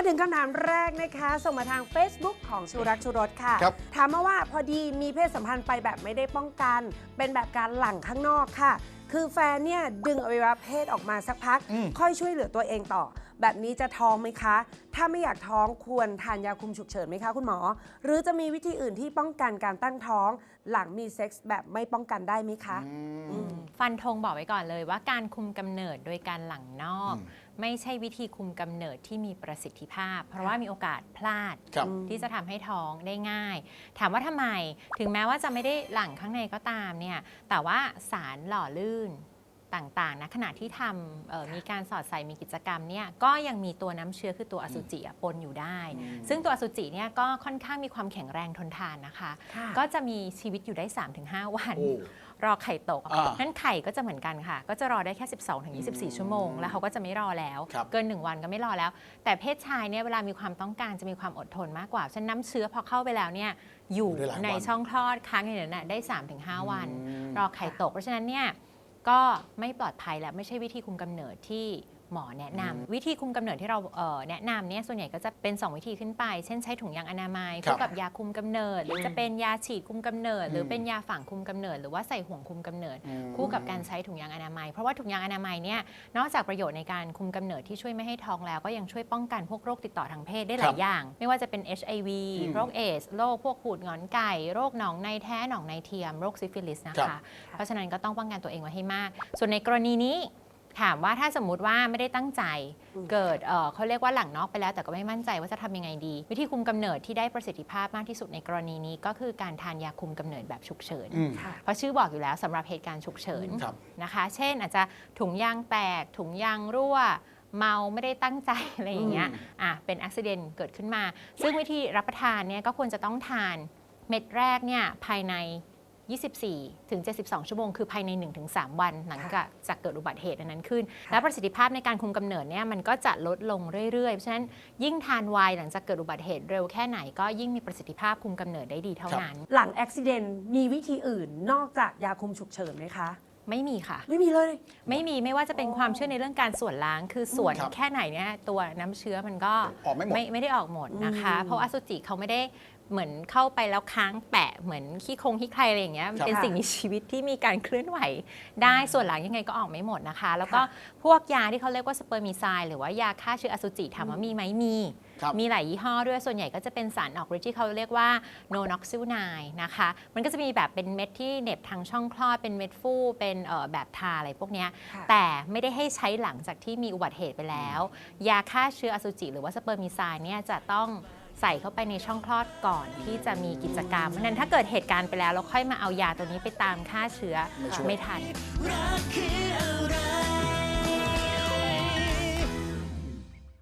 มาถึงคำถามแรกนะคะ ส่งมาทาง Facebook ของชูรักชูรสค่ะ ครับ ถามมาว่าพอดีมีเพศสัมพันธ์ไปแบบไม่ได้ป้องกัน เป็นแบบการหลั่งข้างนอกค่ะ คือแฟนเนี่ยดึงอวัยวะเพศออกมาสักพัก อืม ค่อยช่วยเหลือตัวเองต่อ แบบนี้จะท้องไหมคะ ถ้าไม่อยากท้องควรทานยาคุมฉุกเฉินไหมคะคุณหมอ หรือจะมีวิธีอื่นที่ป้องกันการตั้งท้องหลังมีเซ็กส์แบบไม่ป้องกันได้ไหมคะอืม ฟันธงบอกไว้ก่อนเลยว่าการคุมกำเนิดโดยการหลั่งนอก อืม ไม่ใช่วิธีคุมกำเนิดที่มีประสิทธิภาพ เพราะว่ามีโอกาสพลาด ครับ ที่จะทำให้ท้องได้ง่าย ถามว่าทำไม ถึงแม้ว่าจะไม่ได้หลั่งข้างในก็ตามเนี่ย แต่ว่าสารหล่อลื่น ต่างๆนะขณะที่ทำเอ่อมีการสอดใส่มีกิจกรรมเนี่ยก็ยังมีตัวน้ำเชื้อคือตัวอสุจิอะปนอยู่ได้ ซึ่งตัวอสุจิเนี่ยก็ค่อนข้างมีความแข็งแรงทนทานนะคะค่ะก็จะมีชีวิตอยู่ได้ 3-5 วันโอ้รอไข่ตกอ่านั้นไข่ก็จะเหมือนกันค่ะ ก็จะรอได้แค่ 12ถึง24 ชั่วโมง แล้วเขาก็จะไม่รอแล้วครับเกิน 1 วันก็ไม่รอแล้ว แต่เพศชายเนี่ยเวลามีความต้องการจะมีความอดทนมากกว่าฉะนั้นน้ำเชื้อพอเข้าไปแล้วเนี่ยอยู่อยู่ได้หลายวันในช่องคลอดค้างอยู่ในนั้นนะได้ 3-5 วันอืมรอไข่ตกเพราะฉะนั้นเนี่ย ก็ไม่ปลอดภัยและไม่ใช่วิธีคุมกำเนิดที่ หมอแนะนำวิธีคุมกำเนิดที่เราเอ่อแนะนำเนี่ยส่วนใหญ่ก็จะเป็น 2 วิธีขึ้นไป เช่นใช้ถุงยางอนามัยครับคู่กับยาคุมกำเนิด หรือจะเป็นยาฉีดคุมกำเนิด หรือเป็นยาฝังคุมกำเนิด หรือว่าใส่ห่วงคุมกำเนิด อืม คู่กับการใช้ถุงยางอนามัย เพราะว่าถุงยางอนามัยเนี่ยนอกจากประโยชน์ในการคุมกำเนิดที่ช่วยไม่ให้ท้องแล้วก็ยังช่วยป้องกันพวกโรคติดต่อทางเพศได้หครัลาบยอย่าง ไม่ว่าจะเป็น HIV อืมโรคเอสโรคพวกหูดหงอนไก่ โรคหนองในแท้หนองในเทียมโรคซิฟิลิสนะครัคะ บ เพราะฉะนั้นก็ต้องป้องกันตัวเองไว้ให้มาก ส่วนในกรณีนี้ ถามว่าถ้าสมมุติว่าไม่ได้ตั้งใจอืมเกิดเอ่อเขาเรียกว่าหลังนอกไปแล้วแต่ก็ไม่มั่นใจว่าจะทำยังไงดี วิธีคุมกำเนิดที่ได้ประสิทธิภาพมากที่สุดในกรณีนี้ ก็คือการทานยาคุมกำเนิดแบบฉุกเฉินอืมค่ะเพราะชื่อบอกอยู่แล้วสำหรับเหตุการณ์ฉุกเฉินครับนะคะ เช่น อาจจะถุงยางแตก ถุงยางรั่วเมาไม่ได้ตั้งใจอะไรอย่างเงี้ยอืมอะเป็นอุบิเหตุเกิดขึ้นมา ซึ่งวิธีรับประทานเนี่ยก็ควรจะต้องทานเม็ดแรกเนี่ยภายใน 24 ถึง 72 ชั่วโมง คือภายใน 1-3 วัน หลังจากจากเกิดอุบัติเหตุอันนั้นขึ้นค่ะและประสิทธิภาพในการคุมกำเนิดเนี่ยมันก็จะลดลงเรื่อยๆ เพราะฉะนั้นยิ่งทานไวน์หลังจากเกิดอุบัติเหตุเร็วแค่ไหนก็ยิ่งมีประสิทธิภาพคุมกำเนิดได้ดีเท่านั้น หลังอุบิเหตุมีวิธีอื่นนอกจากยาคุมฉุกเฉินไหมคะไม่มีค่ะ ไม่มีเลย ไม่มีไม่ว่าจะเป็นความเชื่อในเรื่องการส่วนล้าง คือส่วนครับแค่ไหนเนี่ยตัวน้ำเชื้อมันก็ออกไม่หมดไม่ไม่ได้ออกหมดนะคะอืมเพราะอสุจิเขาไม่ได้ เหมือนเข้าไปแล้วค้างแปะเหมือนขี้คงขี้ใครอะไรอย่างเงี้ยมันเป็นค่ะสิ่งมีชีวิตที่มีการเคลื่อนไหว ได้ส่วนหลังยังไงก็ออกไม่หมดนะคะ แล้วก็พวกยาที่เขาเรียกว่าสเปอร์มิไซด์หรือว่ายาฆ่าเชื้ออสุจิถามว่ามีไหมมีครับมีหลายยี่ห้อด้วยส่วนใหญ่ก็จะเป็นสารออกฤทธิ์ที่เขาเรียกว่าโนน็อกซิลไนนะคะ มันก็จะมีแบบเป็นเม็ดที่เหน็บทางช่องคลอดเป็นเม็ดฟูเป็นเอ่อแบบทาอะไรพวกเนี้ยค่ะแต่ไม่ได้ให้ใช้หลังจากที่มีอุบัติเหตุไปแล้ว ยาฆ่าเชื้ออสุจิ หรือว่าสเปอร์มิไซด์เนี่ยจะต้อง ใส่เข้าไปในช่องคลอดก่อนที่จะมีกิจกรรมเพราะฉะนั้นถ้าเกิดเหตุการณ์ไปแล้วเราค่อยมาเอายาตัวนี้ไปตามฆ่าเชื้อไม่ช่วยไม่ทันรักคืออะไร